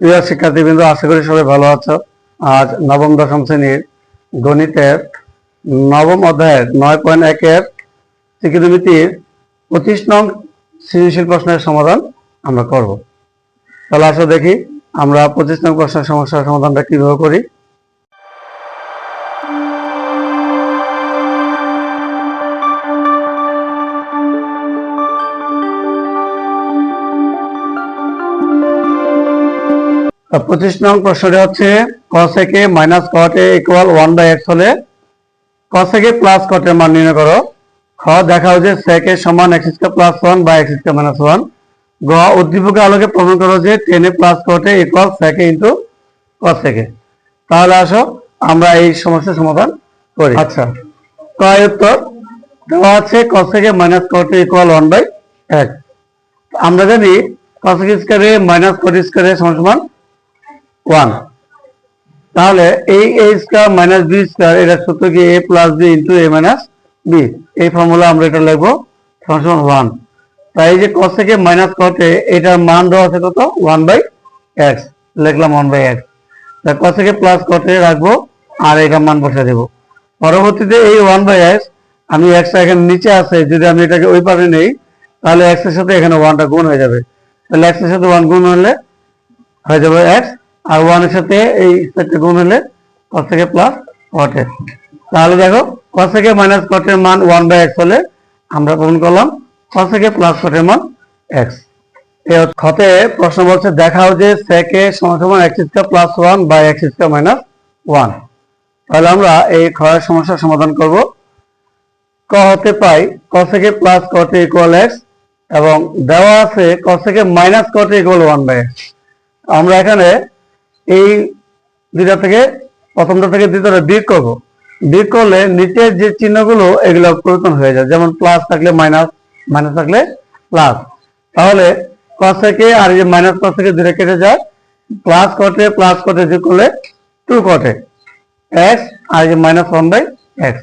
প্রিয় শিক্ষার্থীবৃন্দ, আশা করি সবাই ভালো আছো। আজ নবম, দশম শ্রেণির গণিতের নবম অধ্যায়ের নয় পয়েন্ট একের ত্রিকোণমিতির পঁচিশ নং সৃজনশীল প্রশ্নের সমাধান আমরা করব। তাহলে আসো দেখি আমরা পঁচিশ নং প্রশ্নের সমস্যার সমাধানটা কীভাবে করি। পঁচিশ নং প্রশ্নটা হচ্ছে কসেকে মাইনাস কটে ইকুয়াল ওয়ান বাই এক্স হলে কসেকে প্লাস কটের মান নির্ণয় করো। খ দেখাও যে সেকে সমান এক্স স্কোয়ার প্লাস ওয়ান বা এক্স স্কোয়ার মাইনাস ওয়ান গ উদ্দীপকের আলোকে প্রমাণ করো যে টেনে প্লাস কটে ইকুয়াল সেকে ইন্টু কসেকে তাহলে আসো আমরা এই সমস্যার সমাধান করি। আচ্ছা। ক এর উত্তর দেওয়া আছে কসেকে মাইনাস কটে ইকুয়াল ওয়ান বাই এক। আমরা জানি কসেক স্কোয়ারে মাইনাস কট স্কোয়ারে সমান সমান ওয়ান। তাহলে এই a square minus b square এটা সূত্র কি a plus b into a minus b এই ফর্মুলা আমরা এটা লিখব সমান ওয়ান তাই এই যে কস থেকে মাইনাস কটে এটার মান দেওয়া আছে কত? ওয়ান বাই এক্স লিখলাম ওয়ান বাই এক্স তা কস থেকে প্লাস কটে রাখব আর এটা মান বসে দেবো। পরবর্তীতে এই ওয়ান বাই এক্স আমি এক্সটা এখানে নিচে আছে, যদি আমি এটাকে ওই পারে নেই, তাহলে এক্সের সাথে এখানে ওয়ানটা গুণ হয়ে যাবে। তাহলে এক্সের সাথে ওয়ান গুণ হলে হয়ে যাবে এক্স আর ওয়ানের সাথে এই সেটটা গুণ হলে কস থেকে প্লাস কটের তাহলে দেখো কস থেকে মাইনাস কটের মান ওয়ান বাই এক্স হলে আমরা প্রমাণ করলাম কস থেকে প্লাস কটের মান এক্স খতে প্রশ্ন বলছে, দেখাও যে সেকে সমান x square plus one by x square minus one তাহলে আমরা এই ক্ষয়ের সমস্যার সমাধান করব। ক হতে পাই থেকে প্লাস কটে ইকুয়াল এক্স এবং দেওয়া আছে থেকে মাইনাস কটে ইকুয়াল ওয়ান বাই এক্স আমরা এখানে এই দুইটা থেকে, প্রথমটা থেকে দ্বিতীয়টা বিয়োগ করব। বিয়োগ করলে নিচের যে চিহ্নগুলো, এগুলো পরিবর্তন হয়ে যায়। যেমন প্লাস থাকলে মাইনাস মাইনাস থাকলে প্লাস তাহলে cos থেকে আর যে মাইনাস cos থেকে দূরে কেটে যায়। প্লাস কটে প্লাস কটে যোগ করলে টু কটে এক্স আর যে মাইনাস ওয়ান বাই এক্স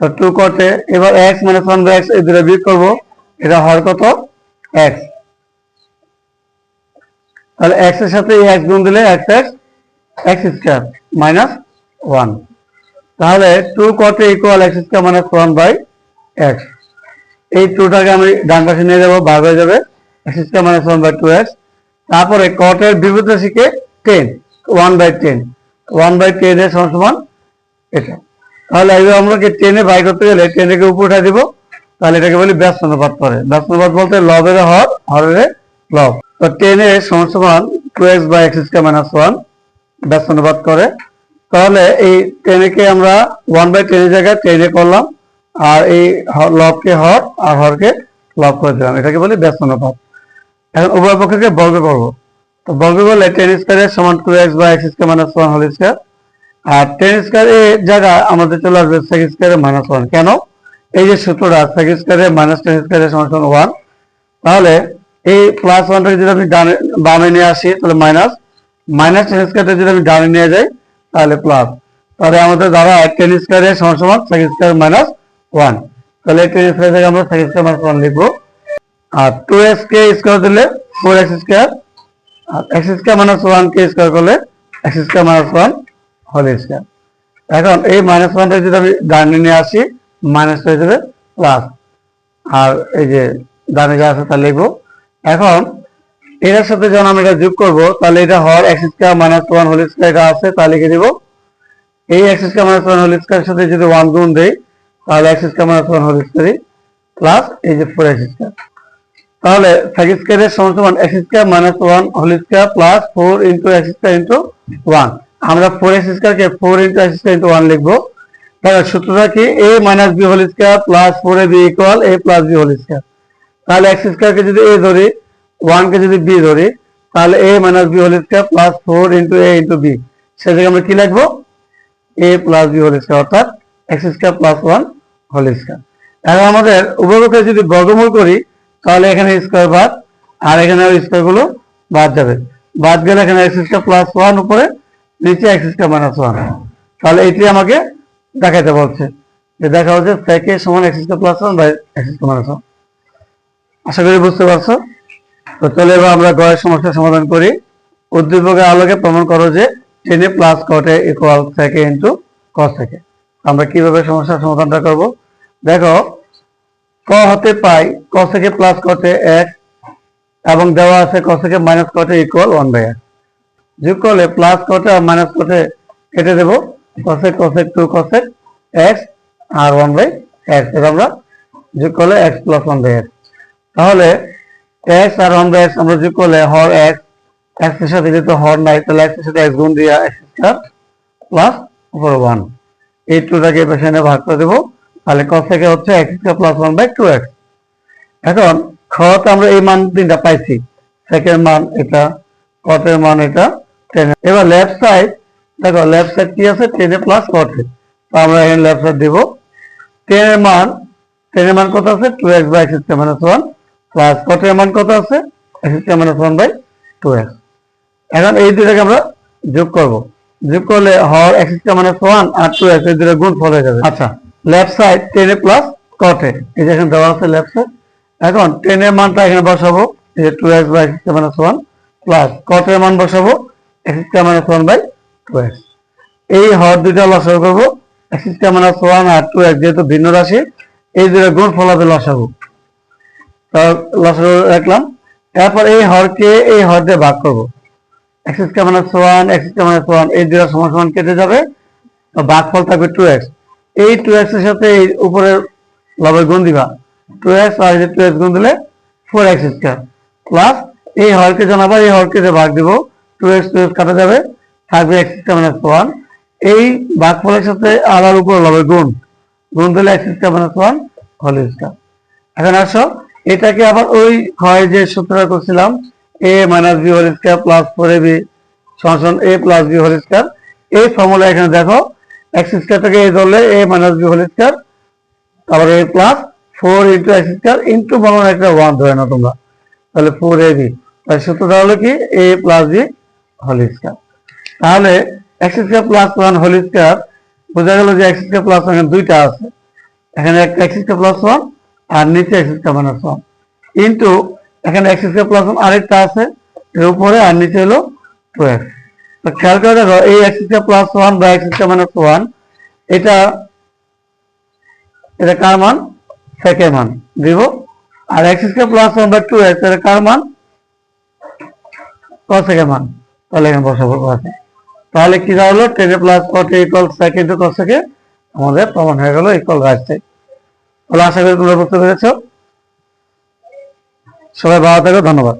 তো টু কটে এবার x minus one by x এই দুটো বিয়োগ করব। এটা হয় কত? এক্স তাহলে এক্সের সাথে এক্স গুণ দিলে x x x square minus one তাহলে two কটে equal x square minus one by x এই টুটাকে আমি ডান পাশে নিয়ে যাব ভাগ হয়ে যাবে। X square minus one by two x তারপরে কটের বিপরীত রাশিকে tan one by tan one by tan এর সমান এটা। তাহলে এইবার আমরা কি টেনে বাই করতে গেলে টেনকে উপর উঠে দিব। তাহলে এটাকে বলি ব্যস্ত অনুপাত করে ব্যস্ত অনুপাত বলতে লবের হর, হরের লব তো টেন এর সমান সমান two x by x square minus one ব্যস্ত অনুবাদ করে। তাহলে এই টেনেকে আমরা ওয়ান বাই টেনের জায়গায় টেনে করলাম আর এই লবকে হর আর হরকে লব করে দিলাম। এটাকে বলি ব্যস্ত অনুপাত এখন উভয় পক্ষকে বর্গ করব তো বর্গ করলে টেন স্কোয়ারের সমান two x by x square minus one whole square. R tan square এর জায়গায় আমাদের চলে আসবে সেক স্কোয়ারের মাইনাস ওয়ান। কেন? এই যে সূত্রটা সেক স্কোয়ারের মাইনাস টেন স্কোয়ারের সমান ওয়ান। তাহলে এই প্লাস ওয়ানটাকে যদি আমি ডানে, বামে নিয়ে আসি, তাহলে মাইনাস মাইনাস টেন স্কোয়ারটা যদি আমি ডানে নিয়ে যাই, তাহলে প্লাস তাহলে আমাদের দ্বারা টেন স্কোয়ারের সমান সমান সেক স্কোয়ার মাইনাস ওয়ান তাহলে টেন স্কোয়ার থেকে আমরা সেক স্কোয়ার মাইনাস ওয়ান লিখব। আর টু এক্স কে স্কোয়ার দিলে ফোর এক্স স্কোয়ার আর এক্স স্কোয়ার মাইনাস ওয়ান কে স্কোয়ার করলে x square minus one whole square এখন এই মাইনাস ওয়ানটা যদি আমি ডানে নিয়ে আসি মাইনাস হয়ে যাবে প্লাস আর এই যে ডানে যা আছে, তা লিখব। এখন, এটার সাথে যখন আমরা এটা যোগ করব, তাহলে এটা হর x square minus one whole square এটা আছে তা লিখে দিব, এই x square minus one whole স্কোয়ারের সাথে যদি ওয়ান গুণ দেই, তাহলে x square minus one whole square plus এই যে ফোর এক্স স্কোয়ার তাহলে সাইক স্কোয়ারের সমান সমান x square minus one whole square plus four into x square into one আমরা ফোর এক্স স্কোয়ারকে four into x square into one লিখব। তাহলে সূত্রটা কি? A minus B whole square plus four A B equal A plus B whole square তাহলে x স্কোয়ারকে যদি এ ধরি ওয়ানকে যদি বি ধরি, তাহলে A minus B whole square plus four into A into B সেটাকে আমরা কি লিখব? A plus b whole square অর্থাৎ x square plus one whole square এখন আমাদের উভয়পক্ষে যদি বর্গমূল করি, তাহলে এখানে স্কোয়ার বাদ, আর এখানে স্কোয়ারগুলো বাদ যাবে। বাদ গেলে এখানে এক্স স্কোয়ার প্লাস ওয়ান উপরে, নিচে এক্স স্কোয়ার মাইনাস ওয়ান তাহলে এটি আমাকে দেখাইতে বলছে। যে দেখা হচ্ছে সেকে সমান x square plus one by x square minus one আশা করি বুঝতে পারছ? তো চলে এবার আমরা গয়ের সমস্যার সমাধান করি। উদ্দীপকের আলোকে প্রমাণ করো যে টেনে প্লাস কটে ইকুয়াল থেকে ইন্টু কস থেকে। আমরা কীভাবে সমস্যার সমাধানটা করব? দেখো, ক হতে পাই কস থেকে প্লাস কটে এক এবং দেওয়া আছে কস থেকে মাইনাস কটে ইকুয়াল ওয়ান বাই এক। যোগ করলে প্লাস কটে আর মাইনাস কটে কেটে দেবো। Cosec cosec two cosec x R one by x এটা আমরা যোগ করলে x plus one by x তাহলে এক্স আর বাই এক্স আমরা যোগ করলে হর এক্স এক্সের সাথে যেহেতু হর নাই, তাহলে এক্সের সাথে এক্স গুণ দিয়ে এক্স স্কয়ার প্লাস উপর ওয়ান। এই টুটাকে পাশে ভাগ করে দেবো। তাহলে কস থেকে হচ্ছে x square plus one by two x এখন খতে আমরা এই মান তিনটা পাইছি। সেকেন্ড মান এটা কটের মান এটা টেন এবার লেফট সাইড দেখো লেফট সাইড কি আছে? টেনে প্লাস কটে তো আমরা এখানে লেফট সাইড দেবো। টেনের মান টেনের মান কত আছে? Two X by X minus one plus কটের মান কত আছে? Square minus one by two X এখন এই দুটাকে আমরা যোগ করব। যোগ করলে হর এক্স স্কয়ার মাইনাস ওয়ান আর টু এক্স এই দুটা গুণ ফল হয়ে যাবে। আচ্ছা। লেফট সাইড টেনে প্লাস কটে। এই যে এখানে দেওয়া আছে লেফট সাইড এখন টেনের মানটা এখানে বসাবো। এই যে two x by x square minus one plus কটের মান বসাবো। X square minus one by two x এই হর দুটা লসাগু করব। এক্স স্কয়ার মাইনাস ওয়ান আর টু এক্স যেহেতু ভিন্ন রাশি এই দুটা গুণ ফল হবে লসাগু লসাগু। রাখলাম। এরপর এই হরকে এই হর দিয়ে ভাগ করব। এক্স এক্স এই দুটো সমান সমান কেটে যাবে। ভাগফল থাকবে টু এক্স এই টু এক্সের সাথে এই উপরের লবের গুণ দিবা। টু এক্স আর টু এক্স গুণ দিলে ফোর এক্স স্কয়ার প্লাস এই হরকে জানাবার এই হরকে যে ভাগ দিব টু এক্স টু এক্স কাটা যাবে, থাকবে এক্স স্কয়ার মাইনাস ওয়ান এই ভাগফলের সাথে আলার উপর লবের গুণ। গুণ দিলে x square minus one whole square এখন আসো এটাকে আবার ওই হয় যে সূত্রটা করছিলাম a minus b whole square plus four a b সমান a plus b whole square এই ফর্মুলা এখানে দেখো এক্স স্কয়ারটাকে এ ধরলে a minus b whole square তারপরে a plus four into x square into বলো একটা ওয়ান ধরে না তোমরা। তাহলে ফোর এ বি তাহলে সূত্রটা হলো কি? A plus b whole square তাহলে x square plus one whole square বোঝা গেল যে এক্স স্কয়ার প্লাস ওয়ান দুইটা আছে। এখানে একটা এক্স স্কয়ার প্লাস ওয়ান আর নিচে এক্স ওয়ান ইন্টু এখানে এক্স স্কয়ার প্লাস ওয়ান আরেকটা আছে, এর উপরে আর নিচে হলো টু এক্স তো খেয়াল করে দেখো, এই এক্স স্কয়ার প্লাস ওয়ান বা এক্স স্কয়ার মাইনাস ওয়ান এটা এটা কার মান? সেকেন্ড মান। দিব। আর x square plus one by two x এটা কার মান? কসেকের মান। তাহলে এখানে বসাবো আছে তাহলে কি দাঁড়াল tan plus cot equal second কসেকে আমাদের প্রমাণ হয়ে গেল ইকুয়াল রাইট সাইড তাহলে আশা করি তোমরা বুঝতে পেরেছ সবাই ভালো থাকো ধন্যবাদ।